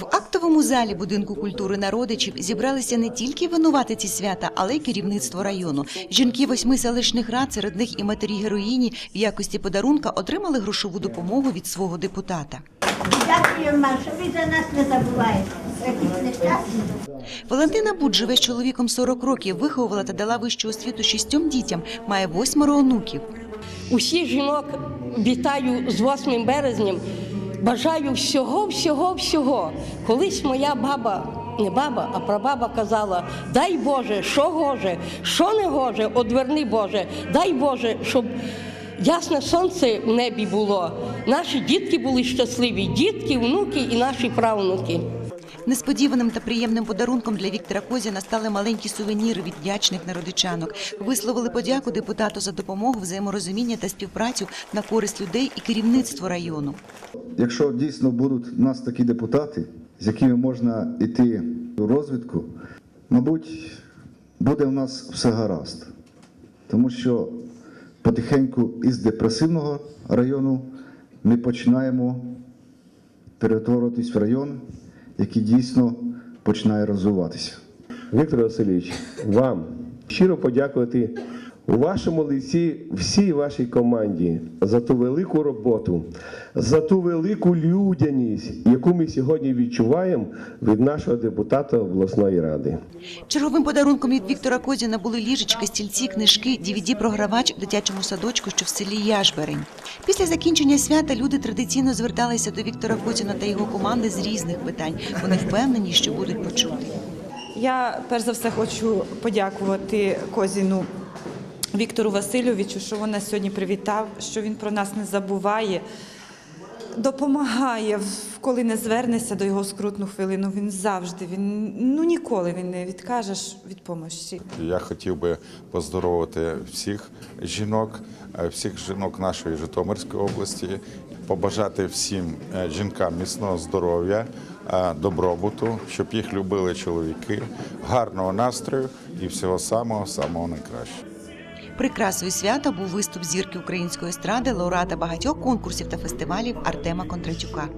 В актовому залі будинку культури народичів зібралися не тільки винуватиці свята, але й керівництво району. Жінки восьми селищних рад, серед них і матері героїні, в якості подарунка отримали грошову допомогу від свого депутата. Дякую, Ма, що ви за нас не забуваєте. Валентина Будь живе з чоловіком 40 років, виховувала та дала вищу освіту шістьом дітям, має восьмеро онуків. Усіх жінок вітаю з 8 березням. Бажаю всього, всього, всього. Колись моя баба, не баба, а прабаба казала: дай Боже, що гоже, що не гоже, одверни Боже, дай Боже, щоб ясне сонце в небі було. Наші дітки були щасливі, дітки, внуки і наші правнуки. Несподіваним та приємним подарунком для Віктора Козіна стали маленькі сувеніри від вдячних народичанок. Висловили подяку депутату за допомогу, взаєморозуміння та співпрацю на користь людей і керівництво району. Якщо дійсно будуть у нас такі депутати, з якими можна йти у розвідку, мабуть, буде в нас все гаразд. Тому що потихеньку із депресивного району ми починаємо перетворюватись в район, який дійсно починає розвиватися. Віктор Васильович, вам щиро подякувати у вашому лиці всій вашій команді за ту велику роботу, за ту велику людяність, яку ми сьогодні відчуваємо від нашого депутата обласної ради. Черговим подарунком від Віктора Козіна були ліжечки, стільці, книжки, DVD-програвач в дитячому садочку, що в селі Яжберень. Після закінчення свята люди традиційно зверталися до Віктора Козіна та його команди з різних питань. Вони впевнені, що будуть почуті. Я перш за все хочу подякувати Козіну Віктору Васильовичу, що він нас сьогодні привітав, що він про нас не забуває, допомагає, коли не звернешся до його скрутну хвилину. Він завжди, він ну ніколи він не відкажеш від помощі. Я хотів би поздоровити всіх жінок, е, всіх жінок нашої Житомирської області, побажати всім е, жінкам міцного здоров'я, е, добробуту, щоб їх любили чоловіки, гарного настрою і всього самого самого найкращого. Прикрасою свята був виступ зірки української естради, лауреата багатьох конкурсів та фестивалів Артема Кондратюка.